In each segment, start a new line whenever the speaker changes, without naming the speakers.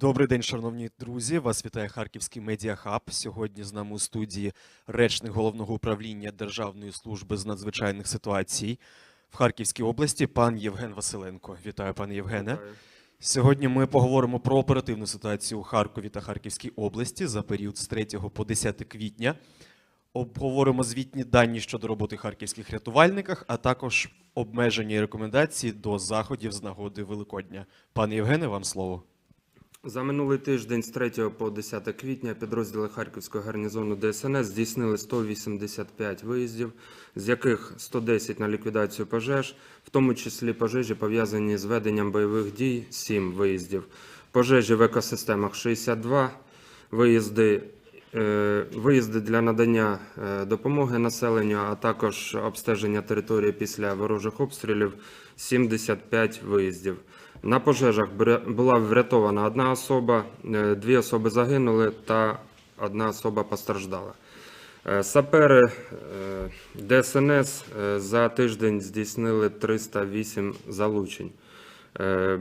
Добрий день, шановні друзі. Вас вітає Харківський медіахаб. Сьогодні з нами у студії речник головного управління Державної служби з надзвичайних ситуацій в Харківській області, пан Євген Василенко. Вітаю, пане Євгене. Сьогодні ми поговоримо про оперативну ситуацію у Харкові та Харківській області за період з 3 по 10 квітня. Обговоримо звітні дані щодо роботи харківських рятувальниках, а також обмеження і рекомендації до заходів з нагоди Великодня. Пане Євгене, вам слово.
За минулий тиждень з 3 по 10 квітня підрозділи Харківського гарнізону ДСНС здійснили 185 виїздів, з яких 110 на ліквідацію пожеж, в тому числі пожежі пов'язані з веденням бойових дій 7 виїздів, пожежі в екосистемах 62 виїзди. е, Виїзди для надання е, допомоги населенню, а також обстеження території після ворожих обстрілів 75 виїздів. На пожежах була врятована одна особа, е, дві особи загинули та одна особа постраждала. Е, Сапери е, ДСНС за тиждень здійснили 308 залучень.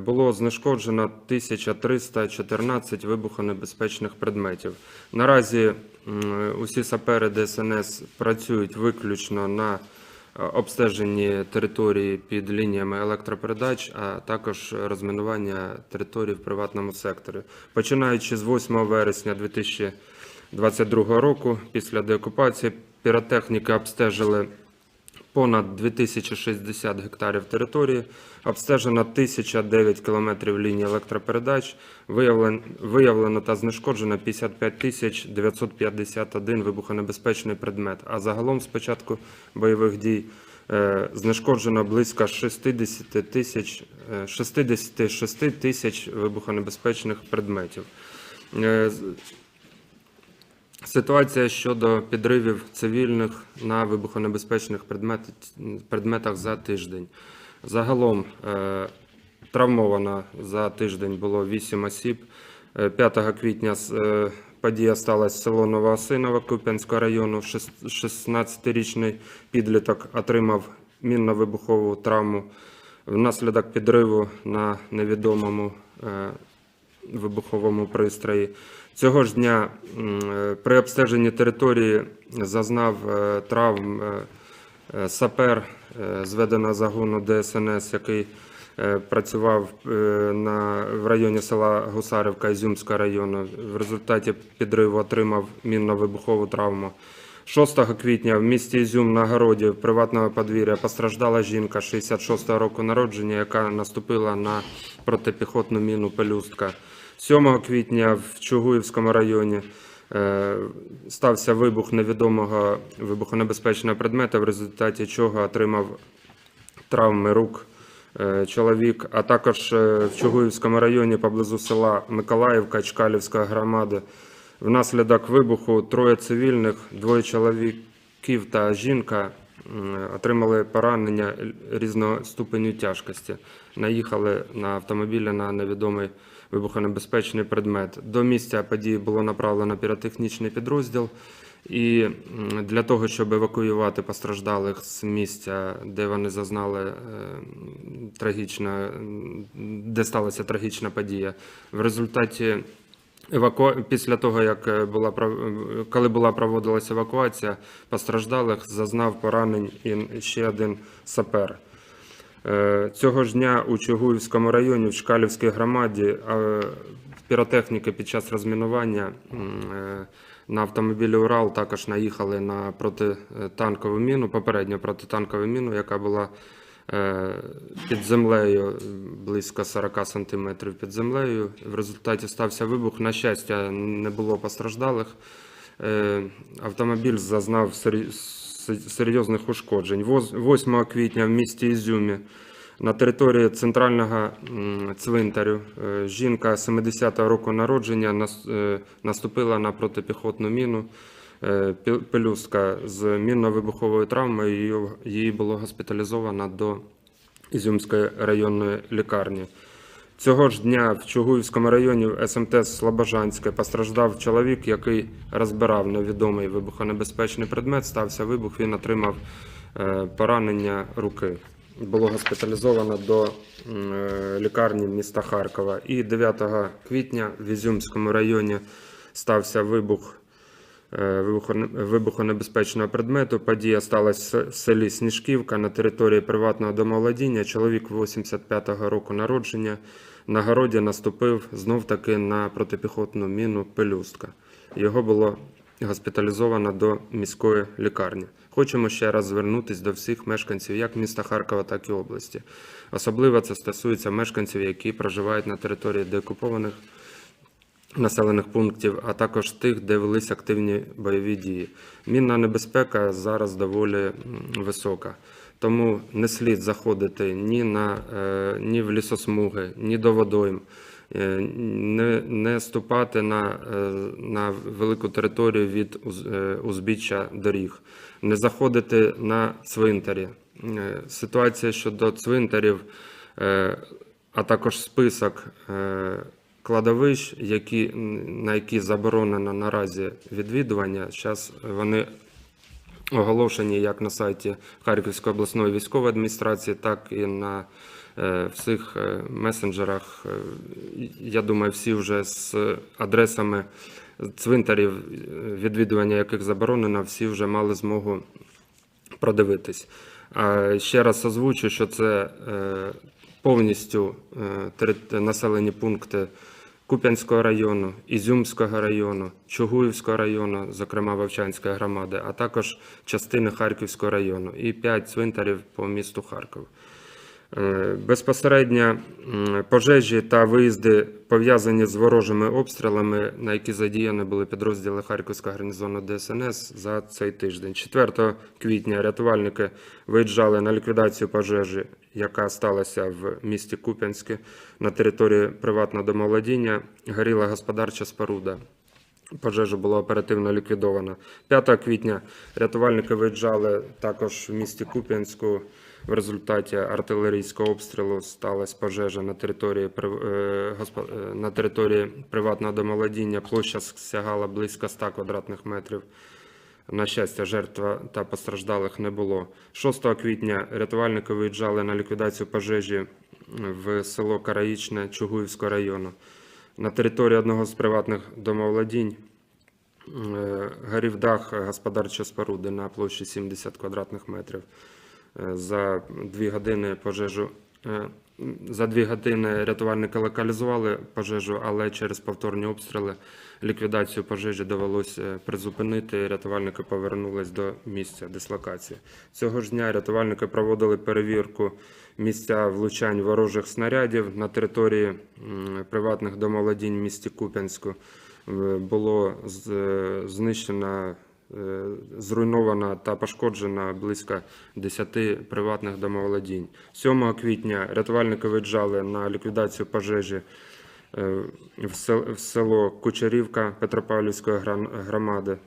Було знешкоджено 1314 вибухонебезпечних предметів. Наразі усі сапери ДСНС працюють виключно на обстеженні території під лініями електропередач, а також розмінування територій в приватному секторі. Починаючи з 8 вересня 2022 року, після деокупації, піротехніки обстежили понад 2060 гектарів території, обстежено 1009 кілометрів лінії електропередач, виявлено, та знешкоджено 55 тисяч 951 вибухонебезпечний предмет. А загалом з початку бойових дій е, знешкоджено близько 60 тисяч, е, 66 тисяч вибухонебезпечних предметів. Е, Ситуація щодо підривів цивільних на вибухонебезпечних предмет- предметах за тиждень. Загалом е, травмовано за тиждень було 8 осіб. Е, 5 квітня е, подія сталася село Новоосиново Куп'янського району. 16-річний підліток отримав мінно-вибухову травму внаслідок підриву на невідомому е, вибуховому пристрої. Цього ж дня е, при обстеженні території зазнав е, травм е, сапер зведеного загону ДСНС, який працював на, в районі села Гусарівка Ізюмського району. В результаті підриву отримав мінно-вибухову травму. 6 квітня в місті Ізюм на городі приватного подвір'я постраждала жінка 66 року народження, яка наступила на протипіхотну міну пелюстка. 7 квітня в Чугуївському районі е, стався вибух невідомого вибухонебезпечного предмета, в результаті чого отримав травми рук е, чоловік, а також е, в Чугуївському районі поблизу села Миколаївка Чкалівської громади. Внаслідок вибуху троє цивільних, двоє чоловіків та жінка отримали поранення різного ступеню тяжкості. Наїхали на автомобілі на невідомий вибухонебезпечний предмет. До місця події було направлено піротехнічний підрозділ. І для того, щоб евакуювати постраждалих з місця, де вони зазнали е, трагічна, де сталася трагічна подія, в результаті еваку... після того, як е, була коли була проводилася евакуація, постраждалих зазнав поранень і ще один сапер. Е, Цього ж дня у Чугуївському районі в Чкалівській громаді е, піротехніки під час розмінування е, на автомобілі Урал також наїхали на протитанкову міну, попередньо протитанкову міну, яка була під землею близько 40 сантиметрів під землею. В результаті стався вибух. На щастя, не було постраждалих. Автомобіль зазнав сері- с- серйозних ушкоджень. Воз- 8 квітня в місті Ізюмі на території центрального цвинтарю е, жінка 70-го року народження е, наступила на протипіхотну міну. Е, Пелюстка з мінно-вибуховою травмою її було госпіталізовано до Ізюмської районної лікарні. Цього ж дня в Чугуївському районі в СМТ Слобожанське постраждав чоловік, який розбирав невідомий вибухонебезпечний предмет. Стався вибух, він отримав е, поранення руки. було госпіталізовано до е, лікарні міста Харкова. І 9 квітня в Ізюмському районі стався вибух вибухонебезпечного предмету. Подія сталася в селі Сніжківка на території приватного домоволодіння. Чоловік 85-го року народження на городі наступив знов-таки на протипіхотну міну пелюстка. Його було госпіталізовано до міської лікарні. Хочемо ще раз звернутися до всіх мешканців як міста Харкова, так і області. Особливо це стосується мешканців, які проживають на території деокупованих населених пунктів, а також тих, де велись активні бойові дії. Мінна небезпека зараз доволі висока. Тому не слід заходити ні, на, е, ні в лісосмуги, ні до водойм, е, не, не ступати на, е, на велику територію від уз- узбіччя доріг, не заходити на цвинтарі. Ситуація щодо цвинтарів, а також список кладовищ, які, на які заборонено наразі відвідування. Зараз вони оголошені як на сайті Харківської обласної військової адміністрації, так і на е, всіх е, месенджерах. Е, Я думаю, всі вже з адресами цвинтарів, відвідування яких заборонено, всі вже мали змогу продивитись. А ще раз озвучу, що це повністю населені пункти Куп'янського району, Ізюмського району, Чугуївського району, зокрема Вовчанської громади, а також частини Харківського району і 5 цвинтарів по місту Харків. Е, Безпосередньо пожежі та виїзди пов'язані з ворожими обстрілами, на які задіяні були підрозділи Харківського гарнізону ДСНС за цей тиждень. 4 квітня рятувальники виїжджали на ліквідацію пожежі, яка сталася в місті Куп'янське на території приватного домоволодіння. Горіла господарча споруда. Пожежа була оперативно ліквідована. 5 квітня рятувальники виїжджали також в місті Куп'янську. В результаті артилерійського обстрілу сталася пожежа на території, е, е, на території приватного домоволодіння. Площа сягала близько 100 квадратних метрів. На щастя, жертва та постраждалих не було. 6 квітня рятувальники виїжджали на ліквідацію пожежі в село Караїчне Чугуївського району. На території одного з приватних домоволодінь е, горів дах господарчої споруди на площі 70 квадратних метрів. Е, За дві години пожежу. За дві години рятувальники локалізували пожежу, але через повторні обстріли ліквідацію пожежі довелося е, призупинити. Рятувальники повернулись до місця дислокації. Цього ж дня рятувальники проводили перевірку місця влучань ворожих снарядів на території приватних домоволодінь в місті Куп'янську. Е, Було е, знищено зруйновано та пошкоджено близько 10 приватних домоволодінь. 7 квітня рятувальники виїжджали на ліквідацію пожежі е, в село Кучерівка Петропавлівської громади.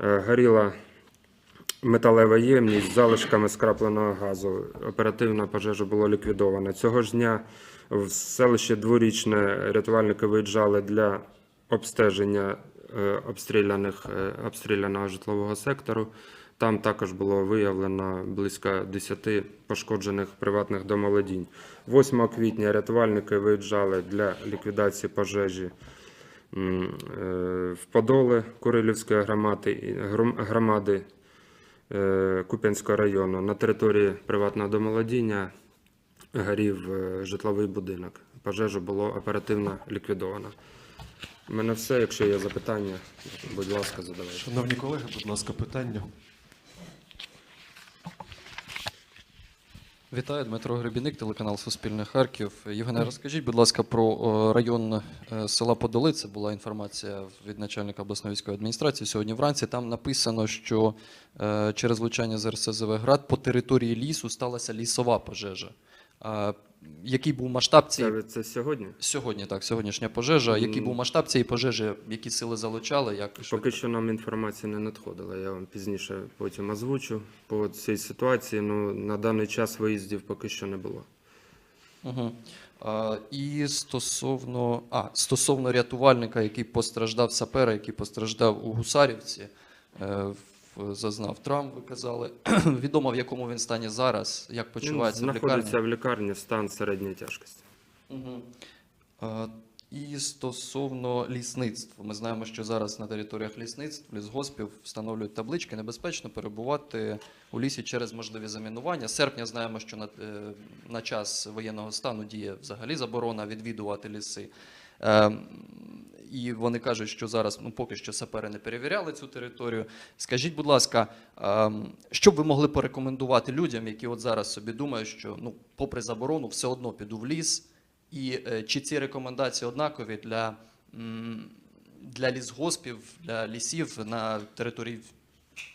Е, Горіла металева ємність з залишками скрапленого газу. Оперативна пожежа було ліквідовано. Цього ж дня в селище Дворічне рятувальники виїжджали для обстеження е, обстріляних, е, обстріляного житлового сектору. Там також було виявлено близько 10 пошкоджених приватних домоволодінь. 8 квітня рятувальники виїжджали для ліквідації пожежі е, в Подоле Курилівської громади, громади е, Куп'янського району. На території приватного домоволодіння горів е, житловий будинок. Пожежу було оперативно ліквідовано. У мене все. Якщо є запитання, будь ласка, задавайте.
Шановні колеги, будь ласка, питання.
Вітаю, Дмитро Гребіник, телеканал Суспільне Харків. Євгене, розкажіть, будь ласка, про район е, села Подоли. Це була інформація від начальника обласної військової адміністрації сьогодні вранці. Там написано, що е, через влучання з РСЗВ «Град» по території лісу сталася лісова пожежа. Який був масштаб цієї
Це, сьогодні?
сьогодні? Так, сьогоднішня пожежа. Який був масштаб цієї пожежі? Які сили залучали? Як швидко?
Поки що нам інформація не надходила. Я вам пізніше потім озвучу по цій ситуації. Ну на даний час виїздів поки що не було.
Угу. А, і стосовно, а, стосовно рятувальника, який постраждав, сапера, який постраждав у Гусарівці, е, е, зазнав травм, ви казали. Відомо, в якому він стані зараз, як
Він
почувається в лікарні.
знаходиться в лікарні стан середньої тяжкості.
Угу. І стосовно лісництва, ми знаємо, що зараз на територіях лісництв, лісгоспів встановлюють таблички, небезпечно перебувати у лісі через можливі замінування. З серпня знаємо, що на, е, на час воєнного стану діє взагалі заборона відвідувати ліси. І вони кажуть, що зараз ну, поки що сапери не перевіряли цю територію. Скажіть, будь ласка, ем, що б ви могли порекомендувати людям, які от зараз собі думають, що ну, попри заборону, все одно піду в ліс, і е, чи ці рекомендації однакові для, для лісгоспів, для лісів на території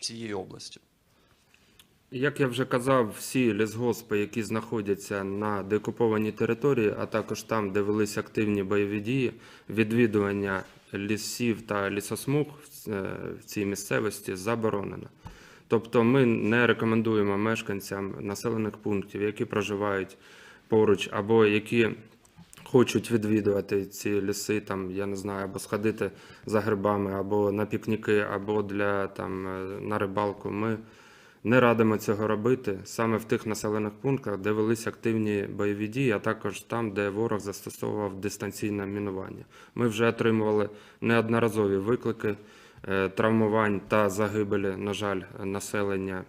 цієї області?
Як я вже казав, всі лісгоспи, які знаходяться на деокупованій території, а також там, де велись активні бойові дії, відвідування лісів та лісосмуг в е, цій місцевості заборонено. Тобто ми не рекомендуємо мешканцям населених пунктів, які проживають поруч, або які хочуть відвідувати ці ліси, там, я не знаю, або сходити за грибами, або на пікніки, або для там е, на рибалку. Ми не радимо цього робити саме в тих населених пунктах, де велись активні бойові дії, а також там, де ворог застосовував дистанційне мінування. Ми вже отримували неодноразові виклики е, травмувань та загибелі, на жаль, населення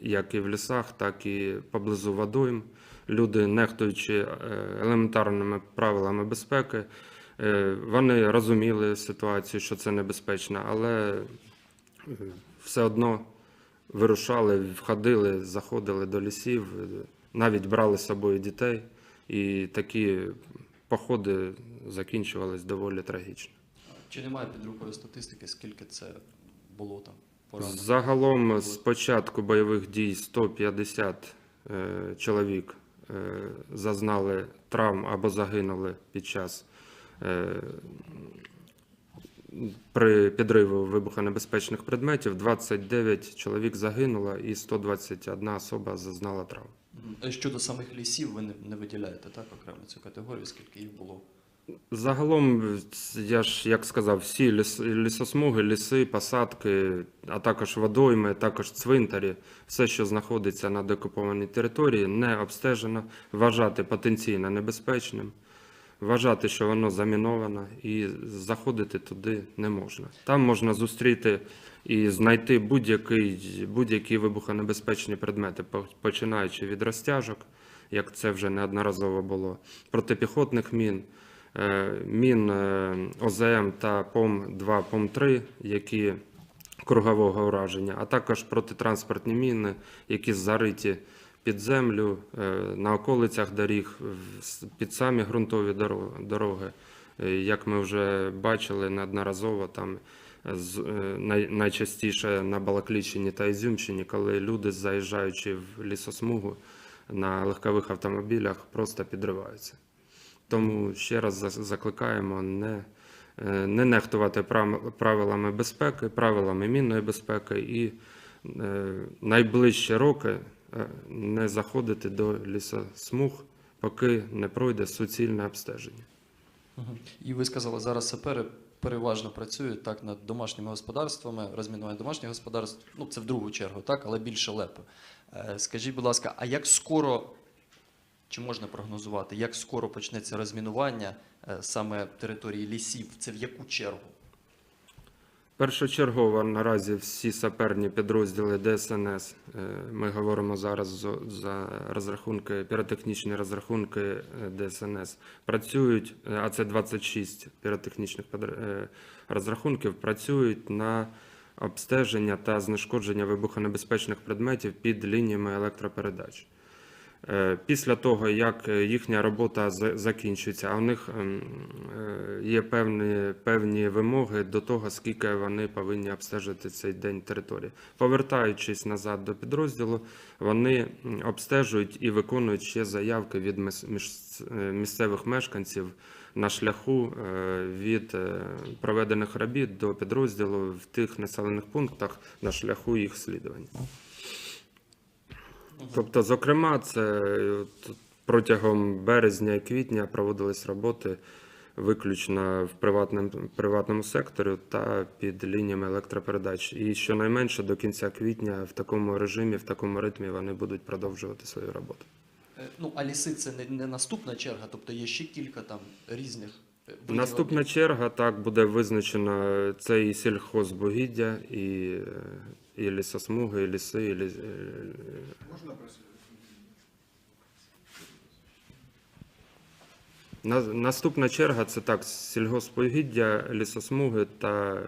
як і в лісах, так і поблизу водойм. Люди, нехтуючи е, елементарними правилами безпеки, е, вони розуміли ситуацію, що це небезпечно, але все одно вирушали, входили, заходили до лісів, навіть брали з собою дітей, і такі походи закінчувались доволі трагічно.
Чи немає під рукою статистики, скільки це було там поранених?
Загалом з початку бойових дій 150 е, чоловік е, зазнали травм або загинули під час е, при підриву вибухонебезпечних предметів. 29 чоловік загинуло і 121 особа зазнала травм.
Е, Щодо самих лісів, ви не, не виділяєте так окремо цю категорію, скільки їх було?
Загалом, я ж як сказав, всі ліс, лісосмуги, ліси, посадки, а також водойми, також цвинтарі, все, що знаходиться на декупованій території, не обстежено, вважати потенційно небезпечним, вважати, що воно заміновано, і заходити туди не можна. Там можна зустріти і знайти будь-які вибухонебезпечні предмети, починаючи від розтяжок, як це вже неодноразово було, протипіхотних мін е, мін е, ОЗМ та ПОМ-2, ПОМ-3, які кругового ураження, а також протитранспортні міни, які зариті під землю е, на околицях доріг, під самі ґрунтові дороги. Е, Як ми вже бачили неодноразово, там е, найчастіше на Балаклічині та Ізюмщині, коли люди, заїжджаючи в лісосмугу на легкових автомобілях, просто підриваються. Тому ще раз закликаємо не, не нехтувати правилами безпеки, правилами мінної безпеки і найближчі роки не заходити до лісосмуг, поки не пройде суцільне обстеження.
І ви сказали, зараз сапери переважно працюють так над домашніми господарствами, розмінування домашніх господарств. Ну, це в другу чергу, так, але більше лепи. Е, Скажіть, будь ласка, а як скоро, чи можна прогнозувати, як скоро почнеться розмінування е, саме території лісів? Це в яку чергу?
Першочергово наразі всі саперні підрозділи ДСНС. е, Ми говоримо зараз за- розрахунки, піротехнічні розрахунки е, ДСНС. Працюють, е, а це 26 піротехнічних розрахунків, працюють на обстеження та знешкодження вибухонебезпечних предметів під лініями електропередач. Е, Після того, як е, їхня робота за- закінчується, а у них ем, е, є певні, певні вимоги до того, скільки вони повинні обстежити цей день території. Повертаючись назад до підрозділу, вони обстежують і виконують ще заявки від місцевих мешканців на шляху від проведених робіт до підрозділу в тих населених пунктах на шляху їх слідування. Тобто, зокрема, це е, протягом березня і квітня проводились роботи виключно в приватному, приватному секторі та під лініями електропередач. І щонайменше до кінця квітня в такому режимі, в такому ритмі вони будуть продовжувати свою роботу.
Е, Ну, а ліси це не, не наступна черга, тобто є ще кілька там різних е, видів
Наступна черга так буде визначена. Це і сільхозбугіддя, і, і лісосмуги, і ліси, і ліс, е,
Можна просити?
Наступна черга це так: сільгоспогіддя, лісосмуги та е,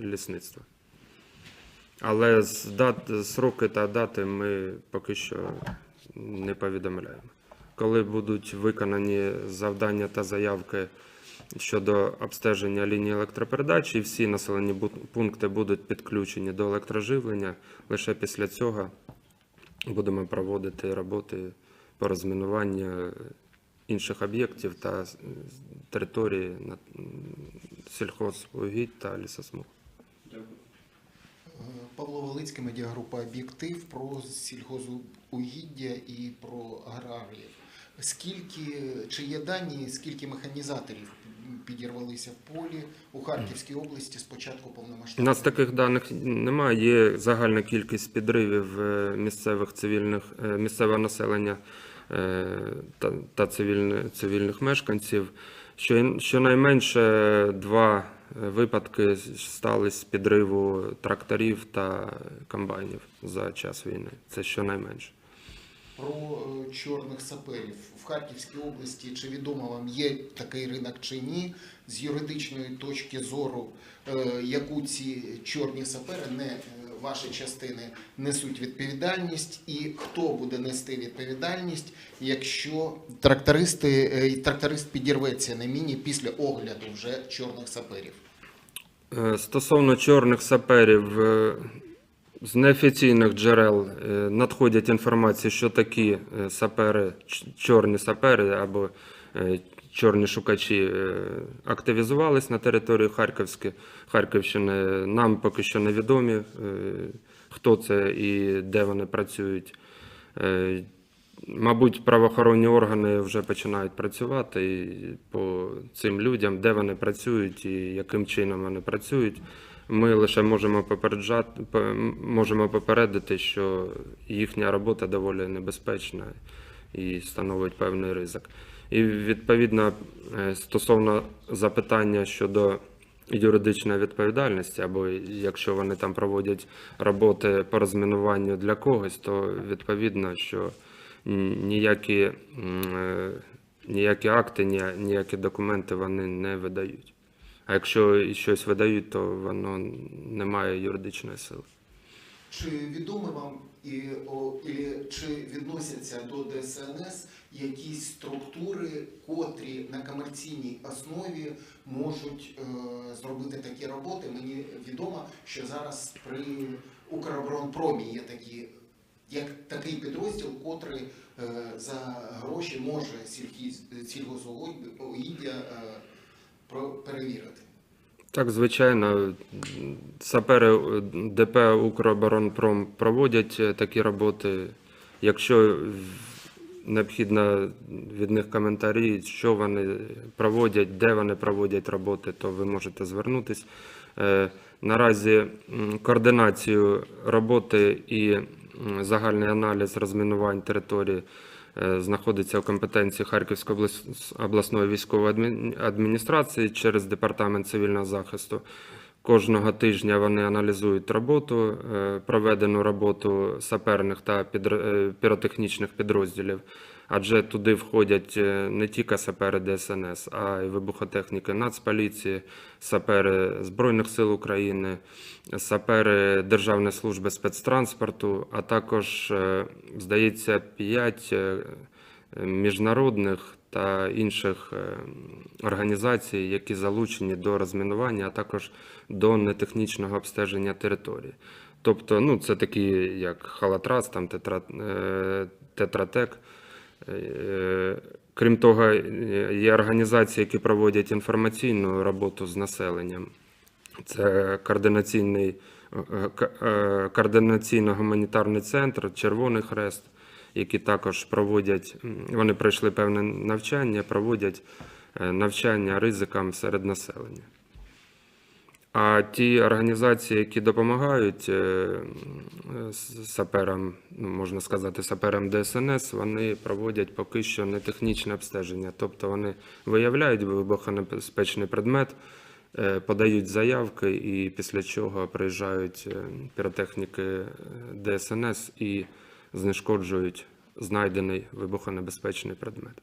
лісництво. Але з дат, сроки та дати ми поки що не повідомляємо. Коли будуть виконані завдання та заявки щодо обстеження лінії електропередач, і всі населені пункти будуть підключені до електроживлення, лише після цього будемо проводити роботи по розмінуванню інших об'єктів та території на сільхозугідь та лісосмуг.
Павло Велицький, медіагрупа Об'єктив про сільхозугіддя і про аграріїв. Скільки чи є дані, скільки механізаторів підірвалися в полі у Харківській області з початку
У нас таких даних немає. Є загальна кількість підривів е, місцевих цивільних е, місцевого населення е, та, та цивільне- цивільних мешканців. Що, щонайменше два випадки стались з підриву тракторів та комбайнів за час війни. Це щонайменше.
Про е, чорних саперів в Харківській області. Чи відомо вам є такий ринок чи ні? З юридичної точки зору, е, яку ці чорні сапери, не е, ваші частини, несуть відповідальність, і хто буде нести відповідальність, якщо трактористи, тракторист підірветься на міні після огляду вже чорних саперів?
Стосовно чорних саперів, з неофіційних джерел е, надходять інформації, що такі е, сапери, чорні сапери або е, чорні шукачі активізувались на території Харківщини. Нам поки що невідомі, хто це і де вони працюють. Мабуть, правоохоронні органи вже починають працювати по цим людям, де вони працюють і яким чином вони працюють. Ми лише можемо попереджати, по- можемо попередити, що їхня робота доволі небезпечна і становить певний ризик. І відповідно е, стосовно запитання щодо юридичної відповідальності, або якщо вони там проводять роботи по розмінуванню для когось, то відповідно, що ніякі, е, ніякі акти, ні- ніякі документи вони не видають. А якщо щось видають, то воно не має юридичної сили.
Чи відомо вам і, о, і чи відносяться до ДСНС якісь структури, котрі на комерційній основі можуть е, зробити такі роботи? Мені відомо, що зараз при Укроборонпромі є такі, як такий підрозділ, котрий е, за гроші може сільгосугіддя е, перевірити.
Так, звичайно, сапери е, ДП Укроборонпром проводять е, такі роботи. Якщо необхідно від них коментарі, що вони проводять, де вони проводять роботи, то ви можете звернутись. Е, Наразі координацію роботи і загальний аналіз розмінувань території знаходиться в компетенції Харківської обласної військової адміністрації через департамент цивільного захисту. Кожного тижня вони аналізують роботу, е, проведену роботу саперних та е, піротехнічних підрозділів, адже туди входять е, не тільки сапери ДСНС, а й вибухотехніки Нацполіції, сапери Збройних сил України, сапери Державної служби спецтранспорту, а також, е, здається, п'ять е, міжнародних та інших організацій, які залучені до розмінування, а також до нетехнічного обстеження території. Тобто, ну, це такі, як Халатрас, там тетра, Тетратек. Е, Крім того, е, є організації, які проводять інформаційну роботу з населенням. Це е, е, координаційно-гуманітарний центр, Червоний Хрест, які також проводять, вони пройшли певне навчання, проводять е, навчання ризикам серед населення. А ті організації, які допомагають е, саперам, ну, можна сказати, саперам ДСНС, вони проводять поки що не технічне обстеження. Тобто вони виявляють вибухонебезпечний предмет, е, подають заявки, і після чого приїжджають е, піротехніки ДСНС і знешкоджують знайдений вибухонебезпечний предмет.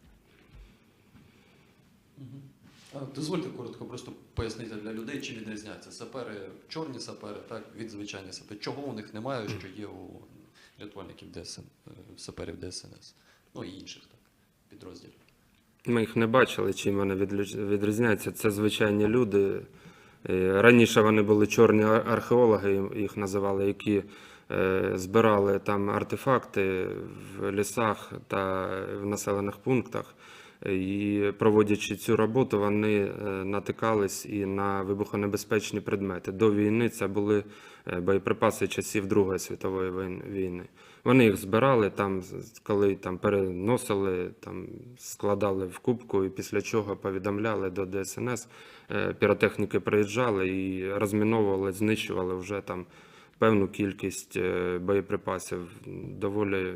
Дозвольте коротко просто пояснити для людей, чим відрізняються сапери, чорні сапери, так, від звичайних саперів. Чого у них немає, що є у рятувальників ДСН, е, саперів ДСНС, ну і інших так, підрозділів.
Ми їх не бачили, чим вони відрізняються. Це звичайні люди. Е, Раніше вони були чорні археологи, їх називали, які е, збирали там артефакти в лісах та в населених пунктах. І проводячи цю роботу, вони е, натикались і на вибухонебезпечні предмети. До війни це були е, боєприпаси часів Другої світової війни. Вони їх збирали там, коли там переносили, там складали в кубку, і після чого повідомляли до ДСНС. Е, Піротехніки приїжджали і розміновували, знищували вже там певну кількість боєприпасів. Доволі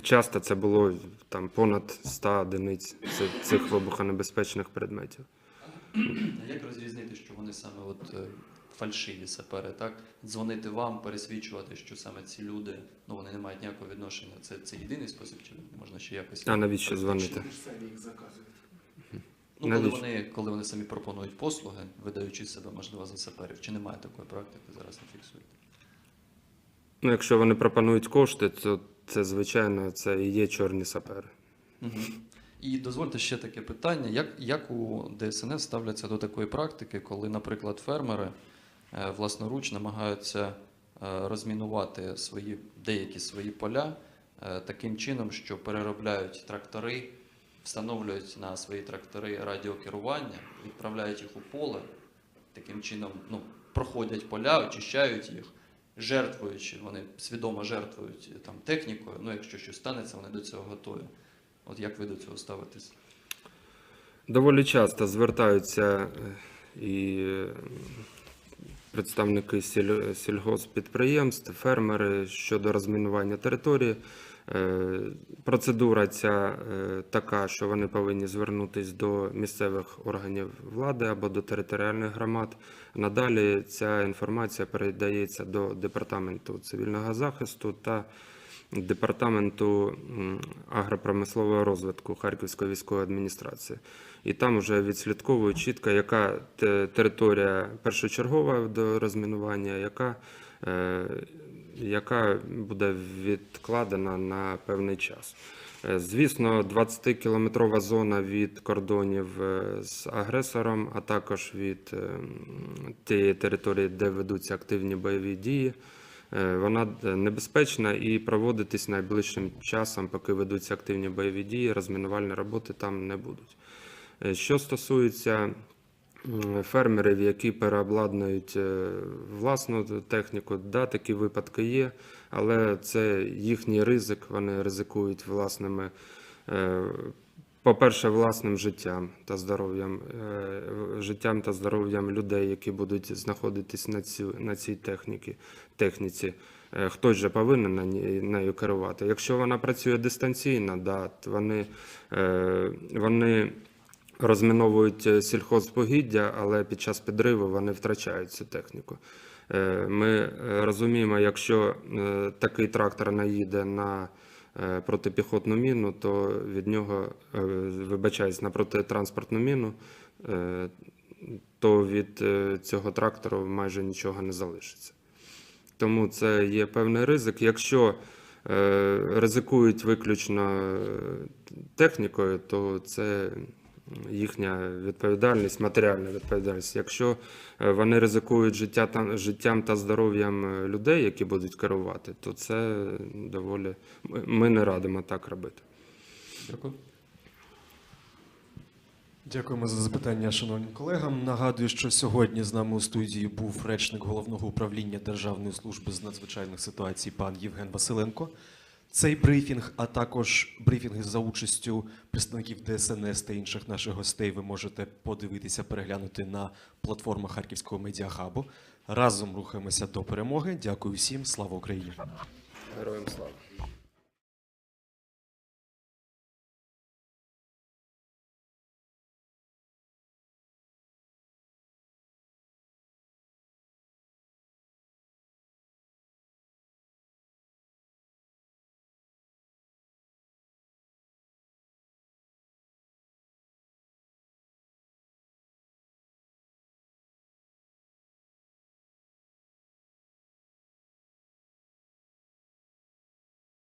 часто це було там понад 100 одиниць цих- вибухонебезпечних предметів.
А як розрізнити, що вони саме от, е, фальшиві сапери, так? Дзвонити вам, пересвідчувати, що саме ці люди, ну вони не мають ніякого відношення. Це, це єдиний спосіб, чи можна ще якось.
А навіщо дзвонити?
Ну, коли
навіщо?
вони, коли вони самі пропонують послуги, видаючи себе, можливо, за саперів, чи немає такої практики, зараз не фіксуєте?
Ну, якщо вони пропонують кошти, то це звичайно це і є чорні сапери.
І дозвольте ще таке питання: як, як у ДСНС ставляться до такої практики, коли, наприклад, фермери е, власноруч намагаються е, розмінувати свої, деякі свої поля е, таким чином, що переробляють трактори, встановлюють на свої трактори радіокерування, відправляють їх у поле, таким чином ну, проходять поля, очищають їх, жертвуючи, вони свідомо жертвують е, там технікою. Ну, якщо щось станеться, вони до цього готові. От як ви до цього ставитесь?
Доволі часто звертаються е, і е, представники сіль- сільгосппідприємств, фермери щодо розмінування території. Е, Процедура ця е, така, що вони повинні звернутися до місцевих органів влади або до територіальних громад. Надалі ця інформація передається до департаменту цивільного захисту та департаменту агропромислового розвитку Харківської військової адміністрації. І там вже відслідковують чітко, яка територія першочергова до розмінування, яка, е, яка буде відкладена на певний час. Е, Звісно, 20-кілометрова зона від кордонів е, з агресором, а також від е, тієї території, де ведуться активні бойові дії, вона небезпечна і проводитись найближчим часом, поки ведуться активні бойові дії, розмінувальні роботи там не будуть. Що стосується фермерів, які переобладнують е, власну техніку, да, такі випадки є, але це їхній ризик, вони ризикують власними. е, По-перше, власним життям та здоров'ям, е, життям та здоров'ям людей, які будуть знаходитись на, цю, на цій техніці, техніці. Хтось же повинен на нею керувати. Якщо вона працює дистанційно, да, вони, вони розміновують е, сільхозпогіддя, але під час підриву вони втрачають цю техніку. Е, Ми е, розуміємо, якщо такий трактор наїде на протипіхотну міну, то від нього, вибачаюсь, на протитранспортну міну, то від цього трактору майже нічого не залишиться. Тому це є певний ризик. Якщо ризикують виключно технікою, то це їхня відповідальність, матеріальна відповідальність. Якщо е, вони ризикують життя та, життям та здоров'ям е, людей, які будуть керувати, то це доволі ми- ми не радимо так робити.
Дякую.
Дякуємо за запитання, шановним колегам. Нагадую, що сьогодні з нами у студії був речник головного управління Державної служби з надзвичайних ситуацій пан Євген Василенко. Цей брифінг, а також брифінги за участю представників ДСНС та інших наших гостей ви можете подивитися, переглянути на платформах Харківського медіахабу. Разом рухаємося до перемоги. Дякую всім. Слава Україні!